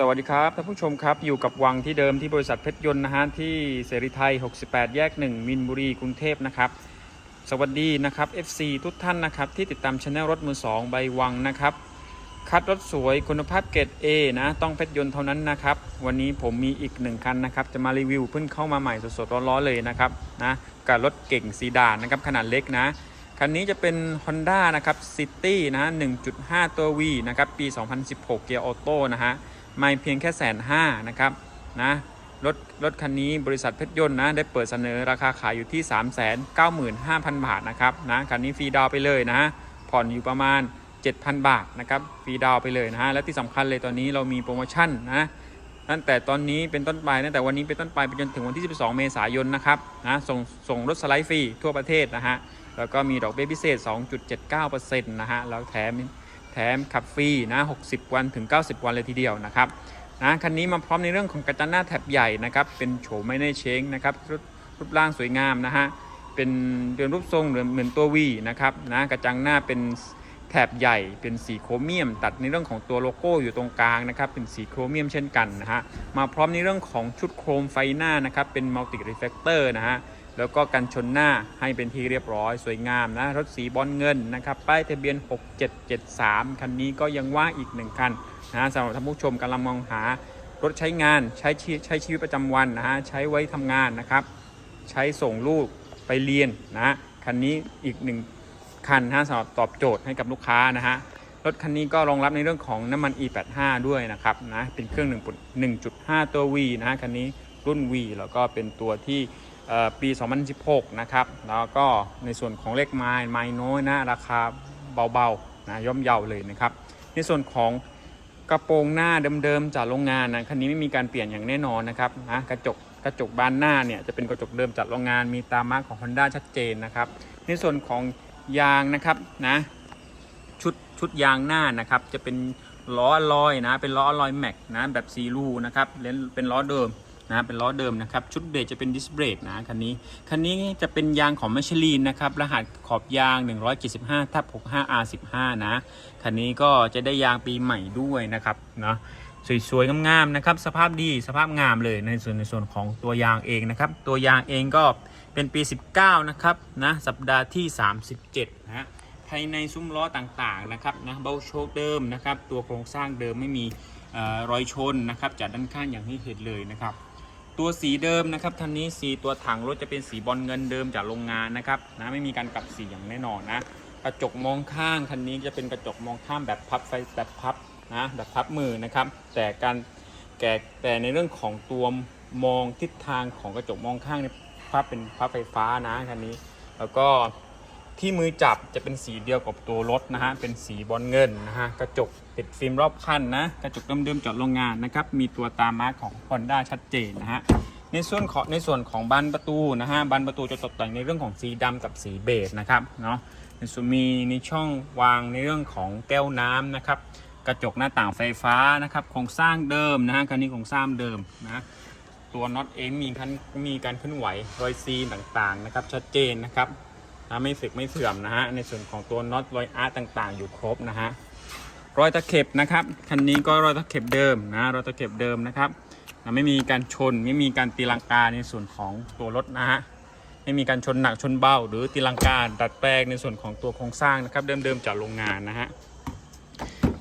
สวัสดีครับท่านผู้ชมครับ อยู่กับวังที่เดิมที่บริษัทเพชรยนต์นะฮะที่เสรีไทย 68 แยก 1 มินบุรีกรุงเทพนะครับ สวัสดีนะครับ FC ทุกท่านนะครับที่ติดตามช anel รถมือ 2 ใบวังนะครับ คัดรถสวยคุณภาพเกรด A นะ ต้องเพชรยนต์เท่านั้นนะครับ วันนี้ผมมีอีกหนึ่งคันนะครับ จะมารีวิวเพิ่งเข้ามาใหม่สดๆร้อนๆเลยนะครับนะกับรถเก่งซีดานนะครับขนาดเล็กนะ คันนี้จะเป็น Honda นะครับ City นะฮะ1.5 ตัว V นะครับ ปี 2016 เกียร์ออโต้นะฮะ ไม่เพียงแค่แสนห้านะครับ นะ รถ รถคันนี้บริษัทเพชรยนต์นะ ได้เปิดเสนอราคาขายอยู่ที่ 3 9 5 0 0 0 บาทนะครับ นะ คันนี้ฟรีดาวไปเลยนะฮะ ผ่อนอยู่ประมาณ 7,000 บาทนะครับ ฟรีดาวไปเลยนะฮะ และที่สำคัญเลยตอนนี้เรามีโปรโมชั่นนะตั้งแต่ตอนนี้เป็นต้นไปตั้งแต่วันนี้เป็นต้นไปไปจนถึงวันที่ 12 เมษายนนะครับ นะ ส่ง ส่งรถสไลด์ฟรีทั่วประเทศนะฮะ แล้วก็มีดอกเบี้ยพิเศษ 2.79%นะฮะ แล้วแถมแถมขับฟรีนะ 60 วันถึง 90 วันเลยทีเดียวนะครับนะคันนี้มาพร้อมในเรื่องของกระจังหน้าแถบใหญ่นะครับ เป็นโฉมไม่ได้เช้งนะครับรูปรูปร่างสวยงามนะฮะ เป็นเรือนรูปทรงเหมือนเหมือนตัววีนะครับนะกระจังหน้าเป็นแถบใหญ่เป็นสีโครเมียม ตัดในเรื่องของตัวโลโก้อยู่ตรงกลางนะครับเป็นสีโครเมียมเช่นกันนะฮะมาพร้อมในเรื่องของชุดโครมไฟหน้านะครับเป็นมัลติรีเฟกเตอร์นะฮะ แล้วก็กันชนหน้าให้เป็นที่เรียบร้อยสวยงามนะ รถสีบอลเงินนะครับ ป้ายทะเบียน 6773 คันนี้ก็ยังว่างอีกหนึ่งคันนะสำหรับท่านผู้ชมกำลังมองหารถใช้งานใช้ชีใช้ชีวิตประจำวันนะฮะใช้ไว้ทำงานนะครับ ใช้ส่งลูกไปเรียนนะคันนี้อีกหนึ่งคันนะสำหรับตอบโจทย์ให้กับลูกค้านะฮะรถคันนี้ก็รองรับในเรื่องของน้ำมัน E85 ด้วยนะครับนะเป็นเครื่อง1 1.5ตัว V นะคันนี้รุ่น V แล้วก็เป็นตัวที่ ปี 2016 นะครับ แล้วก็ในส่วนของเลขไม้ไม้น้อยนะ ราคาเบาๆนะย่อมเยาเลยนะครับ ในส่วนของกระโปรงหน้าเดิมๆจากโรงงานนะคันนี้ไม่มีการเปลี่ยนอย่างแน่นอนนะครับนะกระจกกระจกบานหน้าเนี่ยจะเป็นกระจกเดิมจากโรงงานมีตามาร์กของ Honda ชัดเจนนะครับ ในส่วนของยางนะครับนะชุดชุดยางหน้านะครับจะเป็นล้อลอยนะเป็นล้อลอยแม็กนะแบบซีรูนะครับเลนเป็นล้อเดิม นะเป็นล้อเดิมนะครับ ชุดเบรกจะเป็นดิสเบรกนะคันนี้ คันนี้จะเป็นยางของมิชลินนะครับ รหัสขอบยาง 175ทับ 65 R15 นะ คันนี้ก็จะได้ยางปีใหม่ด้วยนะครับเนาะสวยๆงามๆนะครับ สภาพดีสภาพงามเลยในส่วนในส่วนของตัวยางเองนะครับ ตัวยางเองก็เป็นปี 19 นะครับนะสัปดาห์ที่ 37 นะฮะภายในซุ้มล้อต่างๆนะครับนะเบลโชคเดิมนะครับ ตัวโครงสร้างเดิมไม่มีออรอยชนนะครับจากด้านข้างอย่างที่เห็นเลยนะครับ ตัวสีเดิมนะครับทันนี้สีตัวถังรถจะเป็นสีบอลเงินเดิมจากโรงงานนะครับนะไม่มีการกลับสีอย่างแน่นอนนะกระจกมองข้างคันนี้จะเป็นกระจกมองข้างแบบพับไฟแบบพับนะแบบพับมือนะครับ แต่การแกะแต่ในเรื่องของตัวมองทิศทางของกระจกมองข้างเนี่ยพับเป็นพับไฟฟ้านะคันนี้ แล้วก็ ที่มือจับจะเป็นสีเดียวกับตัวรถนะฮะ เป็นสีบอลเงินนะฮะ กระจกติดฟิล์มรอบคันนะ กระจกเดิมๆจากโรงงานนะครับ มีตัวตามาร์กของ Honda ชัดเจนนะฮะ ในส่วนของในส่วนของบานประตูนะฮะ บานประตูจะตกแต่งในเรื่องของสีดำกับสีเบจนะครับเนาะในส่วนมีในช่องวางในเรื่องของแก้วน้ำนะครับ กระจกหน้าต่างไฟฟ้านะครับ โครงสร้างเดิมนะฮะ คันนี้โครงสร้างเดิมนะตัวน็อตเองมีคันมีการเคลื่อนไหวรอยซีต่างๆนะครับ ชัดเจนนะครับ นะไม่สึกไม่เสื่อมนะฮะในส่วนของตัวน็อตรอยอาร์ตต่างๆ อยู่ครบนะฮะรอยตะเข็บนะครับคันนี้ก็รอยตะเข็บเดิมนะรอยตะเข็บเดิมนะครับไม่มีการชนไม่มีการตีลังกาในส่วนของตัวรถนะฮะไม่มีการชนหนักชนเบาหรือตีลังกาดัดแปลงในส่วนของตัวโครงสร้างนะครับเดิมๆจากโรงงานนะฮะ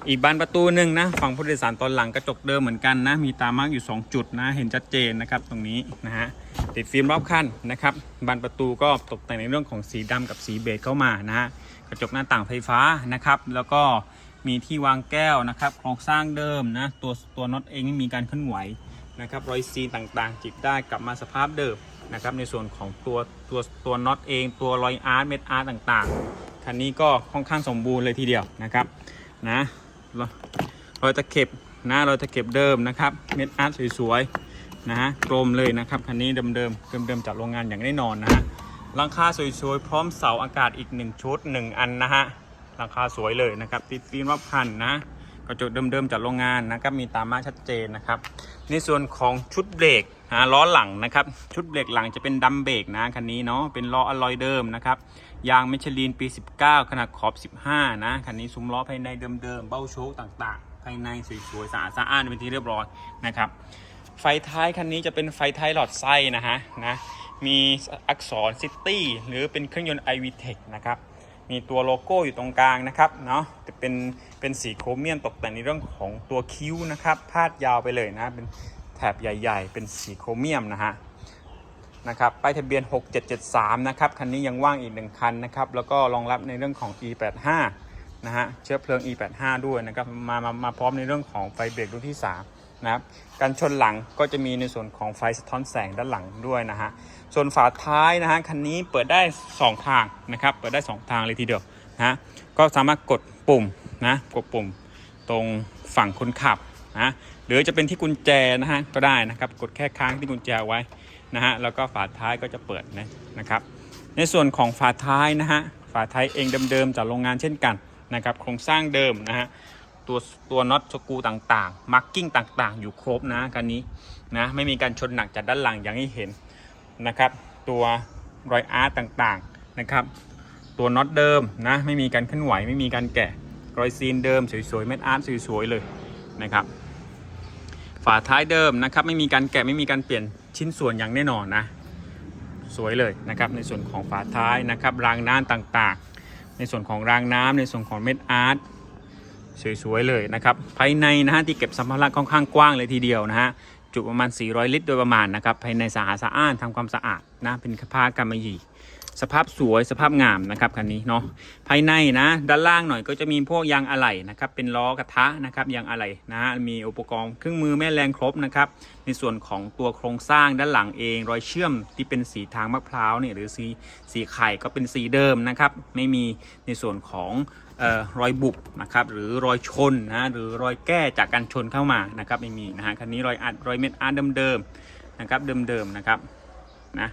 อีกบานประตูหนึ่งนะฝั่งผู้โดยสารตอนหลังกระจกเดิมเหมือนกันนะ มีตามาร์กอยู่ 2 จุดนะ เห็นชัดเจนนะครับตรงนี้นะฮะติดฟิล์มรอบคันนะครับบานประตูก็ตกแต่งในเรื่องของสีดำกับสีเบจเข้ามานะฮะกระจกหน้าต่างไฟฟ้านะครับแล้วก็มีที่วางแก้วนะครับโครงสร้างเดิมนะตัวตัวน็อตเองไม่มีการเคลื่อนไหวนะครับรอยซีนต่างๆ จิกได้กลับมาสภาพเดิมนะครับในส่วนของตัวตัวตัวน็อตเอง ตัวรอยอาร์ตเม็ดอาร์ตต่างๆคันนี้ก็ค่อนข้างสมบูรณ์เลยทีเดียวนะครับนะ รอยรอยตะเข็บนะรอยตะเข็บเดิมนะครับ เม็ดอาร์ตสวยๆนะฮะกลมเลยนะครับคันนี้เดิมๆเดิมๆจากโรงงานอย่างแน่นอนนะฮะหลังคาสวยๆพร้อมเสาอากาศอีก 1 ชุด 1 อันนะฮะหลังคาสวยเลยนะครับติดฟิล์มรอบคันนะกระจกเดิมๆจากโรงงานนะครับมีตามาชัดเจนนะครับ ในส่วนของชุดเบรกนะล้อหลังนะครับ ชุดเบรกหลังจะเป็นดัมเบรกนะคันนี้เนาะเป็นล้ออลลอยเดิมนะครับยางมิชลินปี 19 ขนาดขอบ 15 นะคันนี้ซุ้มล้อภายในเดิมๆเบ้าโชคต่างๆ ภายในสวยๆสะอาดสะอ้านเป็นที่เรียบร้อยนะครับไฟท้ายคันนี้จะเป็นไฟท้ายหลอดไส้นะฮะนะมีอักษรซิตี้หรือเป็นเครื่องยนต์ iVTEC นะครับ มีตัวโลโก้อยู่ตรงกลางนะครับเนาะจะเป็นเป็นสีโครเมียมตกแต่งในเรื่องของตัวคิ้วนะครับพาดยาวไปเลยนะเป็นแถบใหญ่ ๆ เป็นสีโครเมียมนะฮะนะครับป้ายทะเบียน 6773 นะครับ คันนี้ยังว่างอีกหนึ่งคันนะครับ แล้วก็รองรับในเรื่องของ E85 นะฮะ เชื้อเพลิง E85 ด้วยนะครับ มามามาพร้อมในเรื่องของไฟเบรกรุ่นที่ 3 นะครับการชนหลังก็จะมีในส่วนของไฟสะท้อนแสงด้านหลังด้วยนะฮะส่วนฝาท้ายนะฮะคันนี้เปิดได้ 2 ทางนะครับเปิดได้ 2 ทางเลยทีเดียวนะฮะก็สามารถกดปุ่มนะกดปุ่มตรงฝั่งคนขับนะหรือจะเป็นที่กุญแจนะฮะก็ได้นะครับกดแค่ค้างที่กุญแจไว้นะฮะแล้วก็ฝาท้ายก็จะเปิดนะนะครับ ในส่วนของฝาท้ายนะฮะฝาท้ายเองเดิมๆจากโรงงานเช่นกันนะครับโครงสร้างเดิมนะฮะ ตัวตัวน็อตสกูต่างๆมาร์กิ้งต่างๆ อยู่ครบนะคันนี้นะไม่มีการชนหนักจากด้านหลังอย่างที่เห็นนะครับ ตัวรอยอาร์ตต่างๆนะครับ ตัวน็อตเดิมนะไม่มีการเคลื่อนไหวไม่มีการแกะรอยซีนเดิมสวยๆเม็ดอาร์ตสวยๆเลยนะครับ ฝาท้ายเดิมนะครับ ไม่มีการแกะไม่มีการเปลี่ยนชิ้นส่วนอย่างแน่นอนนะสวยเลยนะครับในส่วนของฝาท้ายนะครับรางน้ำต่างๆ ในส่วนของรางน้ำในส่วนของเม็ดอาร์ต สวยๆเลยนะครับ ภายในนะฮะที่เก็บสัมภาระค่อนข้างกว้างเลยทีเดียวนะฮะจุประมาณ 400 ลิตรโดยประมาณนะครับภายในสะอาดสะอ้านทำความสะอาดนะเป็นผ้ากำมะหยี่ สภาพสวยสภาพงามนะครับคันนี้เนาะภายในนะด้านล่างหน่อยก็จะมีพวกยางอะไหล่นะครับเป็นล้อกระทะนะครับยางอะไหล่นะฮะมีอุปกรณ์เครื่องมือแม่แรงครบนะครับในส่วนของตัวโครงสร้างด้านหลังเอง รอยเชื่อมที่เป็นสีทางมะพร้าวเนี่ยหรือสีสีไข่ก็เป็นสีเดิมนะครับไม่มีในส่วนของออรอยบุบนะครับหรือรอยชนนะหรือรอยแก้จากการชนเข้ามานะครับไม่มีนะฮะคันนี้รอยอัดรอยเม็ดอาร์ตเดิมๆนะครับเดิมๆนะครับนะ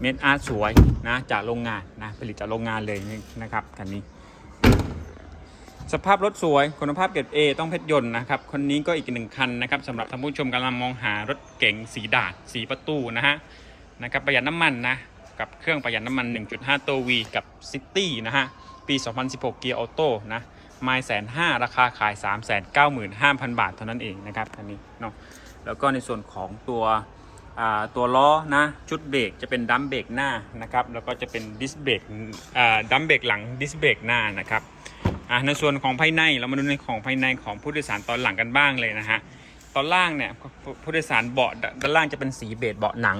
เม็ดอาร์ตสวยนะจากโรงงานนะผลิตจากโรงงานเลยนะครับคันนี้ สภาพรถสวยคุณภาพเกรด A ต้องเพชรยนต์นะครับคนนี้ก็อีกหนึ่งคันนะครับสำหรับท่านผู้ชมกำลังมองหารถเก๋งสีดาดสีประตูนะฮะนะครับประหยัดน้ำมันนะกับเครื่องประหยัดน้ำมัน 1.5 ตัว V กับ City นะฮะ ปี 2016 เกียร์ออโต้นะไมล์แสนห้าราคาขาย 3 9 5 0 0 0 บาทเท่านั้นเองนะครับอันนี้เนาะแล้วก็ในส่วนของตัว ตัวล้อนะชุดเบรกจะเป็นดัมเบรกหน้านะครับแล้วก็จะเป็นดิสเบรกดัมเบรกหลังดิสเบรกหน้านะครับในส่วนของภายในเรามาดูในของภายในของผู้โดยสารตอนหลังกันบ้างเลยนะฮะตอนล่างเนี่ยผู้โดยสารเบาะด้านล่างจะเป็นสีเบจเบาะหนัง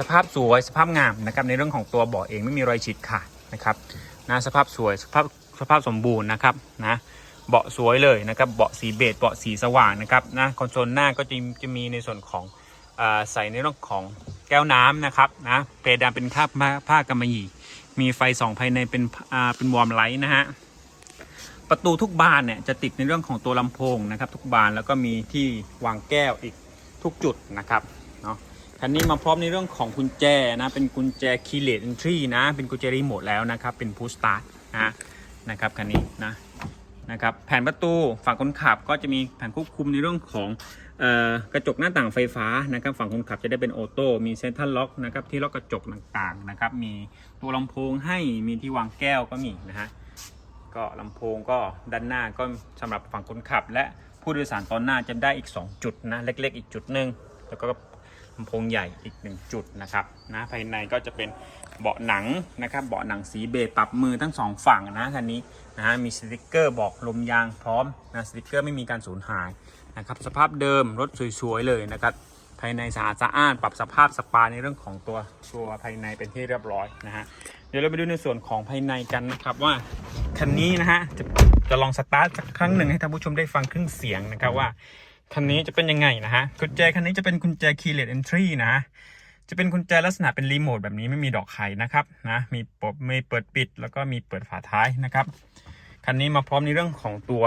สภาพสวยสภาพงามนะครับในเรื่องของตัวเบาะเองไม่มีรอยฉีกขาดนะครับนะสภาพสวยสภาพสภาพสมบูรณ์นะครับนะเบาะสวยเลยนะครับเบาะสีเบจเบาะสีสว่างนะครับนะคอนโซลหน้าก็จะจะมีในส่วนของ ใส่ในเรื่องของแก้วน้ำนะครับนะเพดานเป็นคาบผ้าผ้ากำมะหยี่ มีไฟส่องภายในเป็นเป็นวอร์มไลท์นะฮะประตูทุกบานเนี่ยจะติดในเรื่องของตัวลำโพงนะครับ ทุกบานแล้วก็มีที่วางแก้วอีกทุกจุดนะครับเนาะคันนี้มาพร้อมในเรื่องของกุญแจนะเป็นกุญแจ keyless entry นะเป็นกุญแจรีโมทแล้วนะครับเป็น push start นะนะครับคันนี้นะนะครับแผ่นประตูฝั่งคนขับก็จะมีแผ่นควบคุมในเรื่องของ กระจกหน้าต่างไฟฟ้านะครับฝั่งคนขับจะได้เป็นออโต้มีเซ็นทรัลล็อกนะครับที่ล็อกกระจกต่างๆนะครับมีตัวลำโพงให้มีที่วางแก้วก็มีนะฮะก็ลำโพงก็ด้านหน้าก็สำหรับฝั่งคนขับ และผู้โดยสารตอนหน้าจะได้อีก 2 จุดนะเล็ก ๆ อีกจุดหนึ่งแล้วก็ลำโพงใหญ่อีกหนึ่งจุดนะครับนะภายในก็จะเป็นเบาะหนังนะครับเบาะหนังสีเบจปรับมือทั้งสองฝั่งนะคันนี้นะฮะมีสติกเกอร์บอกลมยางพร้อมนะสติกเกอร์ไม่มีการสูญหาย นะครับสภาพเดิมรถสวยๆเลยนะครับภายในสะอาดสะอ้านปรับสภาพสปาในเรื่องของตัวตัวภายในเป็นที่เรียบร้อยนะฮะเดี๋ยวเราไปดูในส่วนของภายในกันนะครับว่าคันนี้นะฮะจะจะลองสตาร์ทสักครั้งหนึ่งให้ท่านผู้ชมได้ฟังครื่งเสียงนะครับว่าคันนี้จะเป็นยังไงนะฮะกุญแจคันนี้จะเป็นกุญแจ keyless entry นะจะเป็นกุญแจลักษณะเป็นรีโมทแบบนี้ไม่มีดอกไขนะครับนะมีปบมีเปิดปิดแล้วก็มีเปิดฝาท้ายนะครับคันนี้มาพร้อมในเรื่องของตัว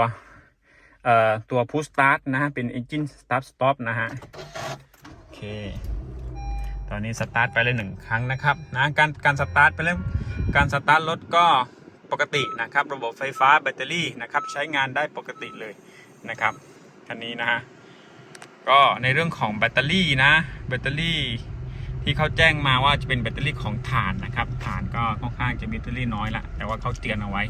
ตัว push start นะฮะเป็น engine start stop นะฮะโอเค ตอนนี้สตาร์ทไปเลยหนึ่งครั้งนะครับนะการการสตาร์ทไปแล้วการสตาร์ทรถก็ปกตินะครับ ระบบไฟฟ้าแบตเตอรี่นะครับ ใช้งานได้ปกติเลยนะครับคันนี้นะฮะก็ในเรื่องของแบตเตอรี่นะแบตเตอรี่ที่เขาแจ้งมาว่าจะเป็นแบตเตอรี่ของถ่านนะครับถ่านก็ค่อนข้างจะมีแบตเตอรี่น้อยละแต่ว่าเขาเตือนเอาไว้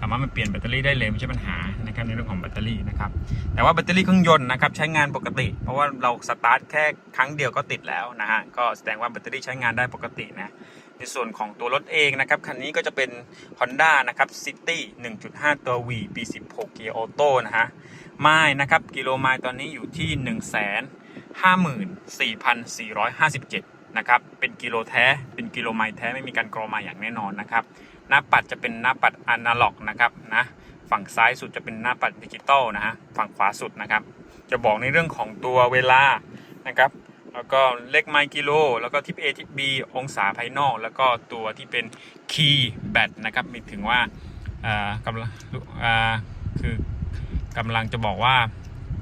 สามารถมาเปลี่ยนแบตเตอรี่ได้เลยไม่ใช่ปัญหานะครับในเรื่องของแบตเตอรี่นะครับแต่ว่าแบตเตอรี่เครื่องยนต์นะครับใช้งานปกติ เพราะว่าเราสตาร์ทแค่ครั้งเดียวก็ติดแล้วนะฮะก็แสดงว่าแบตเตอรี่ใช้งานได้ปกตินะในส่วนของตัวรถเองนะครับคันนี้ก็จะเป็น Honda นะครับ City 1.5 ตัว V ปี 16 เกียร์ออโต้นะฮะไมล์นะครับกิโลไมล์ตอนนี้อยู่ที่ 1 5 4 4 5 7นะครับเป็นกิโลแท้เป็นกิโลไมล์แท้ไม่มีการกรอมาอย่างแน่นอนนะครับ หน้าปัดจะเป็นหน้าปัดอนาล็อกนะครับนะฝั่งซ้ายสุดจะเป็นหน้าปัดดิจิตอลนะฮะฝั่งขวาสุดนะครับ จะบอกในเรื่องของตัวเวลานะครับ แล้วก็เลขไมล์กิโล แล้วก็ทิป A ทิป B องศาภายนอก แล้วก็ตัวที่เป็นคีย์แบตนะครับมีถึงว่าอ่ากำลังอ่าคือกำลังจะบอกว่า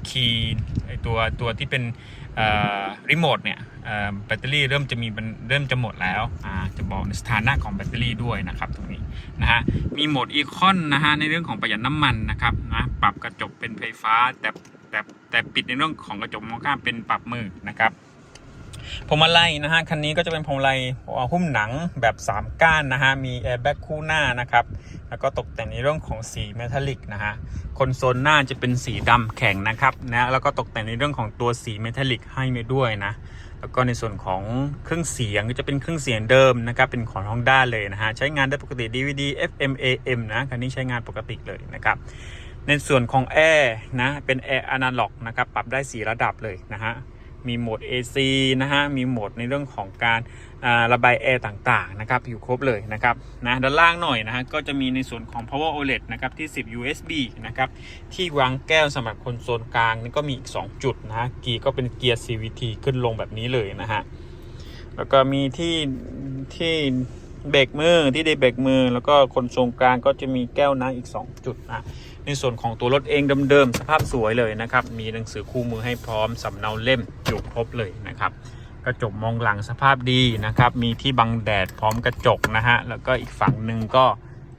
คีย์ไอตัวตัวที่เป็น รีโมทเนี่ยแบตเตอรี่เริ่มจะมีเริ่มจะหมดแล้วจะบอกในสถานะของแบตเตอรี่ด้วยนะครับตรงนี้นะฮะมีโหมดอีคอนนะฮะในเรื่องของประหยัดน้ำมันนะครับนะปรับกระจกเป็นไฟฟ้าแต่แต่แต่ปิดในเรื่องของกระจกมองข้ามเป็นปรับมือนะครับพวงมาลัยนะฮะคันนี้ก็จะเป็นพวงมาลัยหุ้มหนังแบบ 3 ก้านนะฮะมีแอร์แบ็กคู่หน้านะครับแล้วก็ตกแต่งในเรื่องของสีเมทัลลิกนะฮะคอนโซลหน้าจะเป็นสีดำแข็งนะครับนะแล้วก็ตกแต่งในเรื่องของตัวสีเมทัลลิกให้มาด้วยนะแล้วก็ในส่วนของเครื่องเสียงก็จะเป็นเครื่องเสียงเดิมนะครับเป็นของ Honda เลยนะฮะใช้งานได้ปกติ DVD FM AM นะคันนี้ใช้งานปกติเลยนะครับในส่วนของแอร์นะเป็นแอร์อนาล็อกนะครับปรับได้ 4 ระดับเลยนะฮะ มีโหมด AC นะฮะ มีโหมดในเรื่องของการาระบายแอร์ต่างๆนะครับ อยู่ครบเลยนะครับนะด้านล่างหน่อยนะฮะ ก็จะมีในส่วนของ power OLED นะครับ ที่ 10 USB นะครับ ที่วางแก้วสำหรับคนโซลกลางนี่ก็มีอีก 2 จุดนะฮะ กีก็เป็นเกียร์ CVT ขึ้นลงแบบนี้เลยนะฮะ แล้วก็มีที่ที่เบรกมือที่ได้เบรกมือ แล้วก็คนทรงกลางก็จะมีแก้วน้ำอีก 2 จุดนะ ในส่วนของตัวรถเองเดิมๆสภาพสวยเลยนะครับ มีหนังสือคู่มือให้พร้อมสำเนาเล่มอยู่ครบเลยนะครับกระจกมองหลังสภาพดีนะครับ มีที่บังแดดพร้อมกระจกนะฮะ แล้วก็อีกฝั่งหนึ่งก็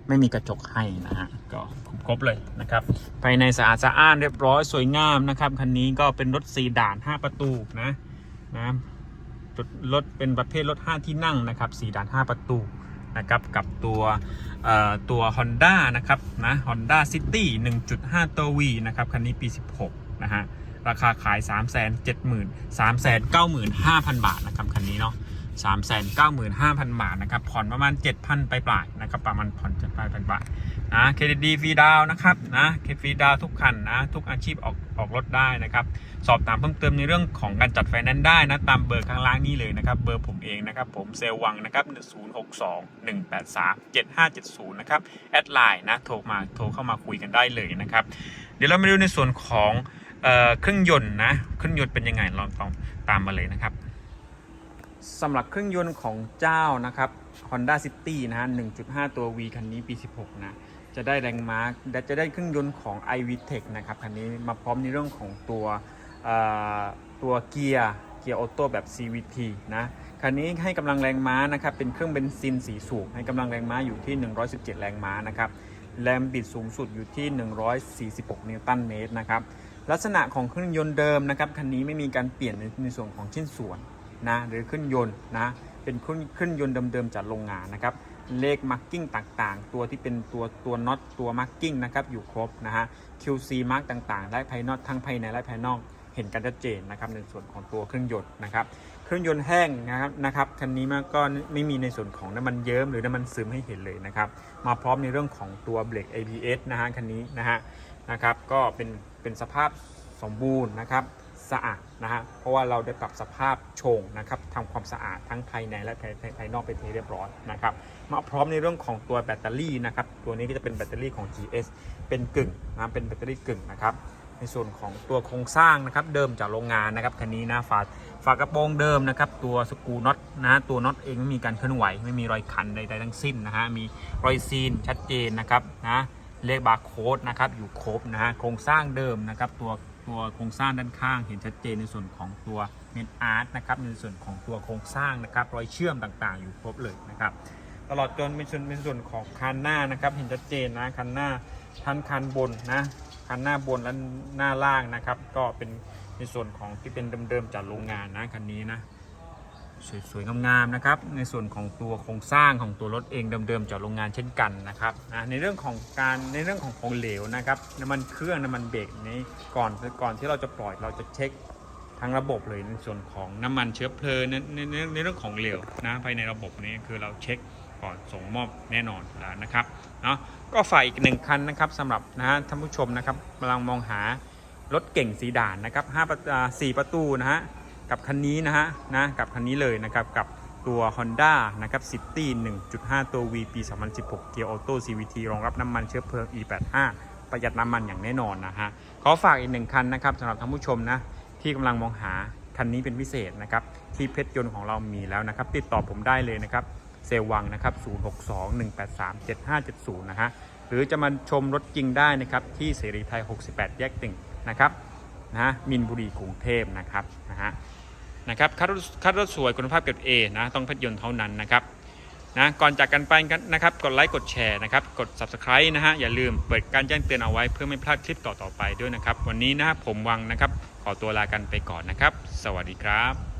ไม่มีกระจกให้นะฮะ ก็ครบเลยนะครับ ภายในสะอาดสะอ้านเรียบร้อยสวยงามนะครับ คันนี้ก็เป็นรถสีด่าน 5 ประตูนะนะรถเป็นประเภทรถ 5 ที่นั่งนะครับสีด่าน 5 ประตู นะครับกับตัวตัว Honda นะครับนะ Honda City 1.5 ตัว V นะครับคันนี้ปี 16 นะฮะราคาขาย 3 7 0 0 0 0 3 9 5 0 0 0 บาทนะครับคันนี้เนาะ 3 9 5 0 0 0 บาทนะครับ ผ่อนประมาณ 7,000 ไปปลายนะครับ ประมาณผ่อน7,000บาทนะเครดิตดีฟรีดาวนะครับนะเครดิตฟรีดาวทุกคันนะทุกอาชีพออกออกรถได้นะครับ สอบถามเพิ่มเติมในเรื่องของการจัดไฟแนนซ์ได้นะตามเบอร์ข้างล่างนี้เลยนะครับเบอร์ผมเองนะครับผมเซลวังนะครับ062 183 7570นะครับแอดไลน์นะโทรมาโทรเข้ามาคุยกันได้เลยนะครับ เดี๋ยวเรามาดูในส่วนของเออเครื่องยนต์นะเครื่องยนต์เป็นยังไงลองตามมาเลยนะครับ สำหรับเครื่องยนต์ของเจ้านะครับ Honda City นะฮะ 1.5 ตัว V คันนี้ปี 16 นะ จะได้แรงม้าจะได้เครื่องยนต์ของ iVTEC นะครับ คันนี้มาพร้อมในเรื่องของตัวตัวเกียร์เกียร์ออโต้แบบ CVT นะ คันนี้ให้กำลังแรงม้านะครับ เป็นเครื่องเบนซินสีสูบให้กำลังแรงม้าอยู่ที่ 117 แรงม้านะครับ แรงบิดสูงสุดอยู่ที่ 146 นิวตันเมตรนะครับ ลักษณะของเครื่องยนต์เดิมนะครับ คันนี้ไม่มีการเปลี่ยนในส่วนของชิ้นส่วน นะหรือเครื่องยนต์นะเป็นเครื่องเครื่องยนต์เดิมๆจากโรงงานนะครับเลขมาร์กิ้งต่างๆ ตัวที่เป็นตัวตัวน็อตตัวมาร์กิ้งนะครับอยู่ครบนะฮะ QC มาร์กต่างๆ และภายนอกทั้งภายในและภายนอกเห็นกันชัดเจนนะครับในส่วนของตัวเครื่องยนต์นะครับเครื่องยนต์แห้งนะครับนะครับคันนี้มันก็ไม่มีในส่วนของน้ำมันเยิ้มหรือน้ำมันซึมให้เห็นเลยนะครับมาพร้อมในเรื่องของตัวเบรก ABS นะฮะคันนี้นะฮะนะครับก็เป็นเป็นสภาพสมบูรณ์นะครับสะอาด นะฮะเพราะว่าเราได้ปรับสภาพโชงนะครับทำความสะอาดทั้งภายในและภายภายภายนอกเป็นที่เรียบร้อยนะครับมาพร้อมในเรื่องของตัวแบตเตอรี่นะครับตัวนี้ก็จะเป็นแบตเตอรี่ของ GS เป็นกึ่งนะเป็นแบตเตอรี่กึ่งนะครับในส่วนของตัวโครงสร้างนะครับเดิมจากโรงงานนะครับคันนี้นะฝาฝากระโปรงเดิมนะครับตัวสกรูน็อตนะตัวน็อตเองไม่มีการเคลื่อนไหว ไม่มีรอยขันใดๆทั้งสิ้นนะฮะมีรอยซีนชัดเจนนะครับนะเลขบาร์โค้ดนะครับอยู่ครบนะฮะโครงสร้างเดิมนะครับตัว ตัวโครงสร้างด้านข้างเห็นชัดเจนในส่วนของตัวเมนอาร์ตนะครับในส่วนของตัวโครงสร้างนะครับรอยเชื่อมต่างๆ อยู่ครบเลยนะครับตลอดจนเป็นส่วนเป็นส่วนของคันหน้านะครับ เห็นชัดเจนนะคันหน้าทั้งคันบนนะคันหน้าบนและหน้าล่างนะครับ ก็เป็นในส่วนของที่เป็นเดิมๆจากโรงงานนะคันนี้นะ สวยๆงามๆนะครับ ในส่วนของตัวโครงสร้างของตัวรถเองเดิมๆจากโรงงานเช่นกันนะครับนะในเรื่องของการในเรื่องของของเหลวนะครับน้ำมันเครื่องน้ำมันเบรกนี้ก่อนก่อนที่เราจะปล่อยเราจะเช็คทั้งระบบเลยในส่วนของน้ำมันเชื้อเพลิงในในในในเรื่องของเหลวนะภายในระบบนี้คือเราเช็คก่อนส่งมอบแน่นอนแล้วนะครับเนาะก็ฝ่ายอีกหนึ่งคันนะครับสำหรับนะฮะท่านผู้ชมนะครับกำลังมองหารถเก่งสีด่านนะครับห้าประสี่ประตูนะฮะ กับคันนี้นะฮะนะกับคันนี้เลยนะครับกับตัว Honda นะครับ City 1.5 ตัว V ปี 2016 เกียร์ออโต้ CVT รองรับน้ำมันเชื้อเพลิง E85 ประหยัดน้ำมันอย่างแน่นอนนะฮะ ขอฝากอีกหนึ่งคันนะครับสำหรับท่านผู้ชมนะ ที่กำลังมองหาคันนี้เป็นพิเศษนะครับ ที่เพชรยนต์ของเรามีแล้วนะครับ ติดต่อผมได้เลยนะครับ เซลวังนะครับ 0621837570 นะฮะ หรือจะมาชมรถจริงได้นะครับ ที่เสรีไทย 68 แยกตึงนะครับนะฮะมินบุรีกรุงเทพนะครับนะฮะ นะครับคัดรถคัดรถสวยคุณภาพเกรดเอนะต้องพัดยนต์เท่านั้นนะครับนะก่อนจากกันไปกันนะครับกดไลค์กดแชร์นะครับกด subscribe นะฮะอย่าลืมเปิดการแจ้งเตือนเอาไว้เพื่อไม่พลาดคลิปต่อๆไปด้วยนะครับ วันนี้นะผมวังนะครับ ขอตัวลากันไปก่อนนะครับ สวัสดีครับ